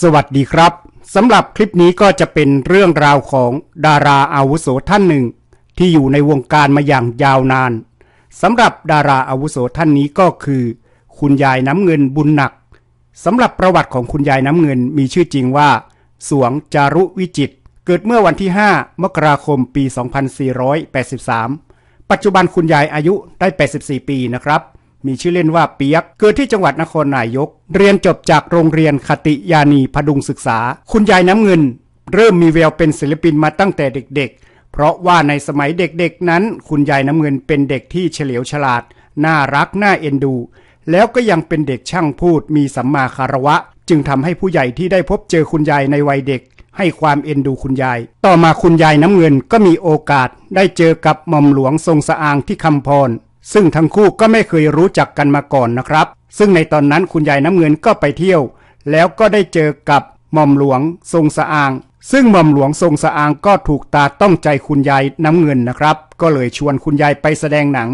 สวัสดีครับสำหรับคลิปนี้ก็จะเป็นเรื่องราวของดาราอาวุโสท่านหนึ่ง ที่อยู่ในวงการมาอย่างยาวนานสำหรับดาราอาวุโสท่านนี้ก็คือ คุณยายน้ำเงินบุญหนักสำหรับประวัติของคุณยายน้ำเงินมีชื่อจริงว่า สวงจารุวิจิต เกิดเมื่อวันที่ 5 มกราคมปี 2483 ปัจจุบันคุณยายอายุได้ 84 ปีนะครับ มีชื่อเล่นว่าเปียก เกิดที่จังหวัดนครนายก เรียนจบจากโรงเรียนคติยานีพดุงศึกษา คุณยายน้ำเงิน เริ่มมีแววเป็นศิลปินมาตั้งแต่เด็ก ๆ เพราะว่าในสมัยเด็กๆนั้น คุณยายน้ำเงินเป็นเด็กที่เฉลียวฉลาด น่ารักน่าเอ็นดู แล้วก็ยังเป็นเด็กช่างพูด มีสัมมาคารวะ จึงทำให้ผู้ใหญ่ที่ได้พบเจอคุณยายในวัยเด็ก ให้ความเอ็นดูคุณยาย ต่อมาคุณยายน้ำเงินก็มีโอกาสได้เจอกับหม่อมหลวงทรงสะอางที่คำพร ซึ่งทั้งคู่ก็ไม่เคยรู้จักกันมาก่อนนะครับ ซึ่งในตอนนั้นคุณยายน้ำเงินก็ไปเที่ยว แล้วก็ได้เจอกับหม่อมหลวงทรงสะอาง ซึ่งหม่อมหลวงทรงสะอางก็ถูกตาต้องใจคุณยายน้ำเงินนะครับ ก็เลยชวนคุณยายไปแสดงหนัง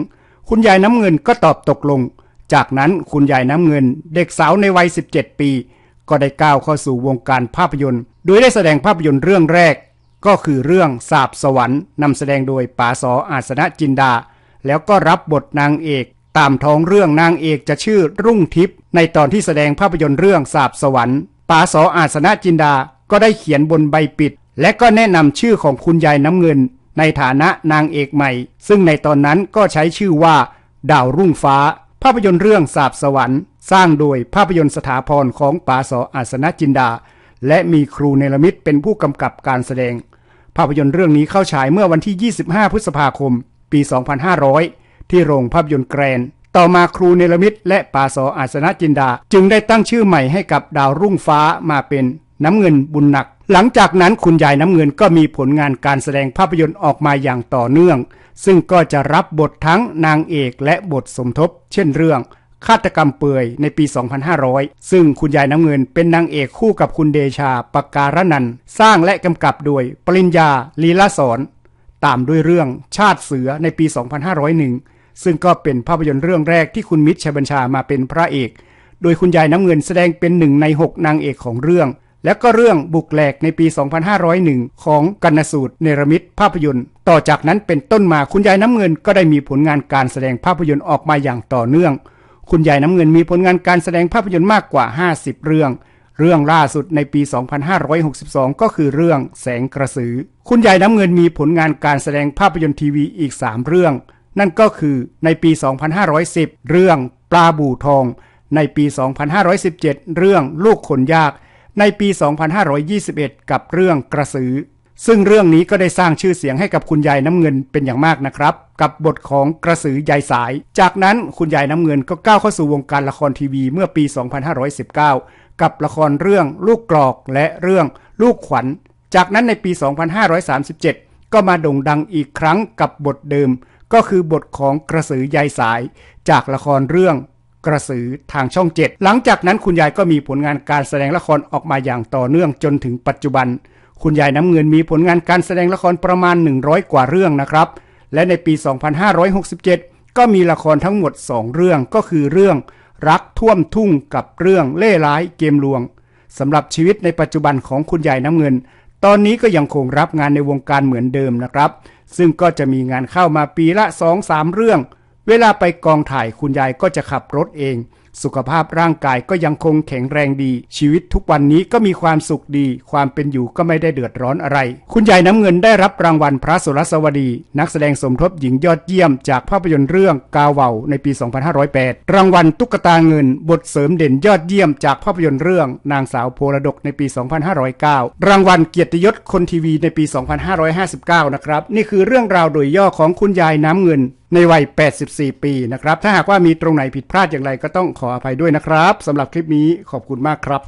คุณยายน้ำเงินก็ตอบตกลง จากนั้นคุณยายน้ำเงิน เด็กสาวในวัย 17 ปี ก็ได้ก้าวเข้าสู่วงการภาพยนตร์ โดยได้แสดงภาพยนตร์เรื่องแรก ก็คือเรื่องสาบสวรรค์นำแสดงโดยป๋าสออาสนะจินดา แล้วก็รับบทนางเอก ตามท้องเรื่องนางเอกจะชื่อรุ่งทิพย์ในตอนที่แสดงภาพยนตร์เรื่องสาบสวรรค์ปาสออาสนะจินดาก็ได้เขียนบนใบปิด และก็แนะนำชื่อของคุณยายน้ำเงิน ในฐานะนางเอกใหม่ ซึ่งในตอนนั้นก็ใช้ชื่อว่า ดาวรุ่งฟ้า ภาพยนตร์เรื่องสาบสวรรค์ สร้างโดยภาพยนตร์สถาพรของปาสออาสนะจินดา และมีครูเนรมิตเป็นผู้กำกับการแสดง ภาพยนตร์เรื่องนี้เข้าฉายเมื่อวันที่ 25 พฤษภาคม ปี 2500 ที่โรงภาพยนตร์แกรนด์ต่อมาครูเนรมิตและปาสออาสนะจินดา จึงได้ตั้งชื่อใหม่ให้กับดาวรุ่งฟ้ามาเป็นน้ำเงินบุญหนัก หลังจากนั้นคุณยายน้ำเงินก็มีผลงานการแสดงภาพยนตร์ออกมาอย่างต่อเนื่อง ซึ่งก็จะรับบททั้งนางเอกและบทสมทบ เช่นเรื่องฆาตกรรมเปื่อยในปี 2500 ซึ่งคุณยายน้ำเงินเป็นนางเอกคู่กับคุณเดชาปากการนันสร้างและกำกับโดยปริญญาลีลาสอน ตามด้วยเรื่องชาติเสือในปี 2501 ซึ่งก็เป็นภาพยนตร์เรื่องแรกที่คุณมิตรชัยบัญชามาเป็นพระเอก โดยคุณยายน้ำเงินแสดงเป็นหนึ่งใน 6 นางเอกของเรื่อง และก็เรื่องบุกแหลกในปี 2501 ของกันนสูตรเนรมิตภาพยนตร์ ต่อจากนั้นเป็นต้นมาคุณยายน้ำเงินก็ได้มีผลงานการแสดงภาพยนตร์ออกมาอย่างต่อเนื่อง คุณยายน้ำเงินมีผลงานการแสดงภาพยนตร์มากกว่า 50 เรื่อง เรื่องล่าสุดในปี 2562 ก็คือเรื่องแสงกระสือ คุณยายน้ำเงินมีผลงานการแสดงภาพยนตร์ทีวีอีก 3 เรื่อง นั่นก็คือในปี 2510 เรื่องปลาบู่ทอง ในปี 2517 เรื่องลูกขนยาก ในปี 2521 กับเรื่องกระสือ ซึ่งเรื่องนี้ก็ได้สร้างชื่อเสียงให้กับคุณยายน้ำเงินเป็นอย่างมากนะครับ กับบทของกระสือยายสาย จากนั้นคุณยายน้ำเงินก็ก้าวเข้าสู่วงการละครทีวีเมื่อปี 2519 กับละครเรื่องลูกกรอกและเรื่องลูกขวัญ จากนั้นในปี 2537 ก็มาโด่งดังอีกครั้งกับบทเดิม ก็คือบทของกระสือยายสาย จากละครเรื่องกระสือทางช่องเจ็ดหลังจากนั้นคุณยายก็มีผลงานการแสดงละครออกมาอย่างต่อเนื่องจนถึงปัจจุบัน คุณยายน้ำเงินมีผลงานการแสดงละครประมาณ 100 กว่าเรื่องนะครับ และในปี 2567 ก็มีละครทั้งหมด 2 เรื่องก็คือเรื่อง รักท่วมทุ่งกับเรื่องเล่ร้ายเกมลวงสำหรับชีวิตในปัจจุบันของคุณยายน้ำเงิน ตอนนี้ก็ยังคงรับงานในวงการเหมือนเดิมนะครับ ซึ่งก็จะมีงานเข้ามาปีละ 2-3 เรื่อง เวลาไปกองถ่ายคุณยายก็จะขับรถเอง สุขภาพร่างกายก็ยังคงแข็งแรงดี ชีวิตทุกวันนี้ก็มีความสุขดี ความเป็นอยู่ก็ไม่ได้เดือดร้อนอะไร คุณยายน้ำเงินได้รับรางวัลพระสุรสวดี นักแสดงสมทบหญิงยอดเยี่ยมจากภาพยนตร์เรื่องกาเวาในปี 2508 รางวัลตุ๊กตาเงิน บทเสริมเด่นยอดเยี่ยมจากภาพยนตร์เรื่อง นางสาวโพระดกในปี 2509 รางวัลเกียรติยศคนทีวีในปี 2559 นะครับ นี่คือเรื่องราวโดยย่อของคุณยายน้ำเงิน ในวัย 84 ปีนะครับ ถ้าหากว่ามีตรงไหนผิดพลาดอย่างไรก็ต้องขออภัยด้วยนะครับสำหรับคลิปนี้ขอบคุณมากครับ